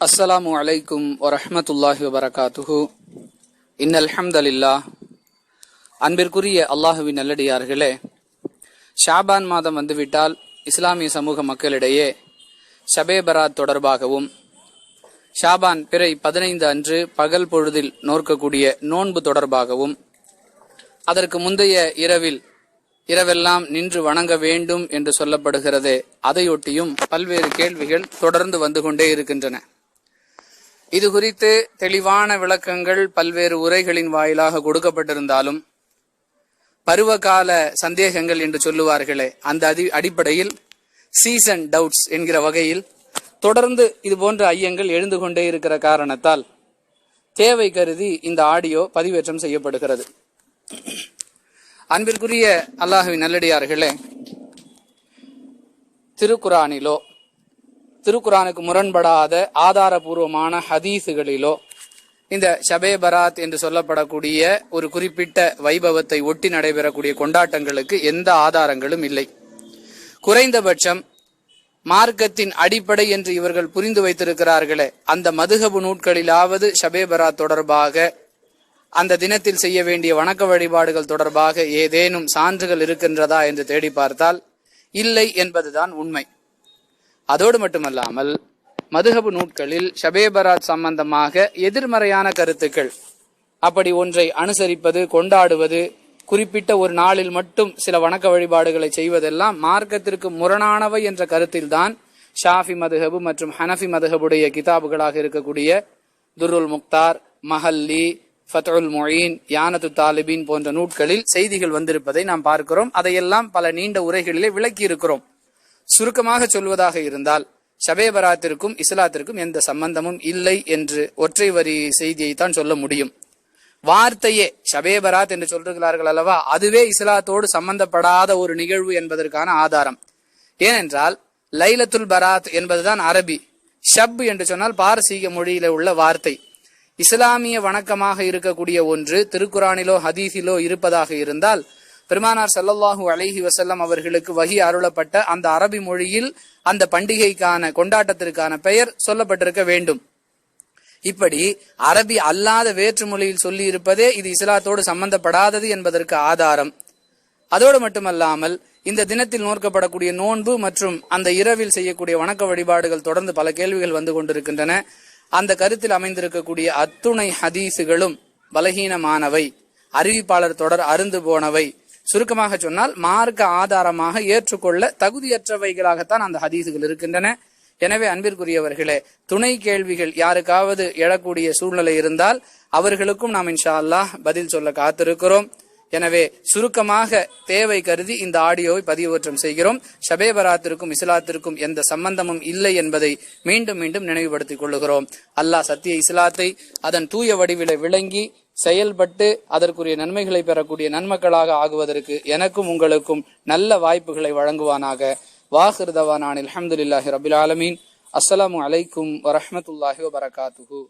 அஸ்ஸலாமு அலைக்கும் வரஹமத்துல்லாஹி வபரகாத்துஹு இன்னல் ஹம்தலில்லா அன்பிற்குரிய அல்லாஹுவின் நல்லடியார்களே ஷாபான் மாதம் வந்துவிட்டால் இஸ்லாமிய சமூக மக்களிடையே ஷபே பராத் தொடர்பாகவும் ஷாபான் பிறை பதினைந்து அன்று பகல் பொழுதில் நோற்கக்கூடிய நோன்பு தொடர்பாகவும் அதற்கு முந்தைய இரவில் இரவெல்லாம் நின்று வணங்க வேண்டும் என்று சொல்லப்படுகிறதே அதையொட்டியும் பல்வேறு கேள்விகள் தொடர்ந்து வந்து கொண்டே இருக்கின்றன. இது குறித்து தெளிவான விளக்கங்கள் பல்வேறு உரைகளின் வாயிலாக கொடுக்கப்பட்டிருந்தாலும் பருவகால சந்தேகங்கள் என்று சொல்லுவார்களே அந்த அதி அடிப்படையில் சீசன் டவுட்ஸ் என்கிற வகையில் தொடர்ந்து இது போன்ற ஐயங்கள் எழுந்து கொண்டே இருக்கிற காரணத்தால் தேவை கருதி இந்த ஆடியோ பதிவேற்றம் செய்யப்படுகிறது. அன்பிற்குரிய அல்லாஹுவின் நல்லடியார்களே திருக்குரானிலோ திருக்குரானுக்கு முரண்படாத ஆதாரபூர்வமான ஹதீஸுகளிலோ இந்த ஷபே பராத் என்று சொல்லப்படக்கூடிய ஒரு குறிப்பிட்ட வைபவத்தை ஒட்டி நடைபெறக்கூடிய கொண்டாட்டங்களுக்கு எந்த ஆதாரங்களும் இல்லை. குறைந்தபட்சம் மார்க்கத்தின் அடிப்படை என்று இவர்கள் புரிந்து வைத்திருக்கிறார்களே அந்த மதுகபு நூட்களிலாவது ஷபே பராத் தொடர்பாக அந்த தினத்தில் செய்ய வேண்டிய வணக்க வழிபாடுகள் தொடர்பாக ஏதேனும் சான்றுகள் இருக்கின்றதா என்று தேடி பார்த்தால் இல்லை என்பதுதான் உண்மை. அதோடு மட்டுமல்லாமல் மதுகபு நூட்களில் ஷபேபராஜ் சம்பந்தமாக எதிர்மறையான கருத்துக்கள் அப்படி ஒன்றை அனுசரிப்பது கொண்டாடுவது குறிப்பிட்ட ஒரு நாளில் மட்டும் சில வணக்க வழிபாடுகளை செய்வதெல்லாம் மார்க்கத்திற்கு முரணானவை என்ற கருத்தில்தான் ஷாஃபி மதுஹபு மற்றும் ஹனஃபி மதுஹபுடைய கிதாபுகளாக இருக்கக்கூடிய துருல் முக்தார் மஹல்லி ஃபத்ருல் மொயின் யானத்து தாலிபின் போன்ற நூட்களில் செய்திகள் வந்திருப்பதை நாம் பார்க்கிறோம். அதையெல்லாம் பல நீண்ட உரைகளிலே விளக்கி இருக்கிறோம் சுருக்கமாக சொல்வதாக இருந்தால் ஷபே பராத்திற்கும் இஸ்லாத்திற்கும் எந்த சம்பந்தமும் இல்லை என்று ஒற்றை வரி செய்தியை தான் சொல்ல முடியும். வார்த்தையே ஷபே பராத் என்று சொல்கிறார்கள் அல்லவா? அதுவே இஸ்லாத்தோடு சம்பந்தப்படாத ஒரு நிகழ்வு என்பதற்கான ஆதாரம். ஏனென்றால் லைலத்துல் பராத் என்பதுதான் அரபி. ஷப் என்று சொன்னால் பாரசீக மொழியில உள்ள வார்த்தை. இஸ்லாமிய வணக்கமாக இருக்கக்கூடிய ஒன்று திருக்குரானிலோ ஹதீஸிலோ இருப்பதாக இருந்தால் பெருமானார் செல்லல்லாஹு அலைஹி வசல்லம் அவர்களுக்கு வகி அருளப்பட்ட அந்த அரபி மொழியில் அந்த பண்டிகைக்கான கொண்டாட்டத்திற்கான பெயர் சொல்லப்பட்டிருக்க வேண்டும். இப்படி அரபி அல்லாத வேற்று மொழியில் சொல்லி இருப்பதே இது இஸ்லாத்தோடு சம்பந்தப்படாதது என்பதற்கு ஆதாரம். அதோடு மட்டுமல்லாமல் இந்த தினத்தில் நோக்கப்படக்கூடிய நோன்பு மற்றும் அந்த இரவில் செய்யக்கூடிய வணக்க வழிபாடுகள் தொடர்ந்து பல கேள்விகள் வந்து கொண்டிருக்கின்றன. அந்த கருத்தில் அமைந்திருக்கக்கூடிய அத்துணை ஹதீசுகளும் பலகீனமானவை. அறிவிப்பாளர் தொடர் அருந்து போனவை. சுருக்கமாக சொன்னால் மார்க்க ஆதாரமாக ஏற்றுக்கொள்ள தகுதியற்றவைகளாகத்தான் அந்த ஹதீசுகள் இருக்கின்றன. எனவே அன்பிற்குரியவர்களே துணை கேள்விகள் யாருக்காவது எழக்கூடிய சூழ்நிலை இருந்தால் அவர்களுக்கும் நாம் இன்ஷா அல்லாஹ் பதில் சொல்ல காத்திருக்கிறோம். எனவே சுருக்கமாக தேவை கருதி இந்த ஆடியோவை பதிவேற்றம் செய்கிறோம். ஷபே பராத்திற்கும் இஸ்லாத்திற்கும் எந்த சம்பந்தமும் இல்லை என்பதை மீண்டும் மீண்டும் நினைவுபடுத்திக் கொள்ளுகிறோம். அல்லாஹ் சத்திய இஸ்லாத்தை அதன் தூய வடிவில விளங்கி செயல்பட்டு அதற்குரிய நன்மைகளை பெறக்கூடிய நன்மக்களாக ஆகுவதற்கு எனக்கும் உங்களுக்கும் நல்ல வாய்ப்புகளை வழங்குவானாக. வாஹிருதவானான் அலமதுல்லாஹி ரபில் ஆலமீன். அஸ்ஸலாமு அலைக்கும் வரமத்துல்லாஹி வபரகாத்துஹூ.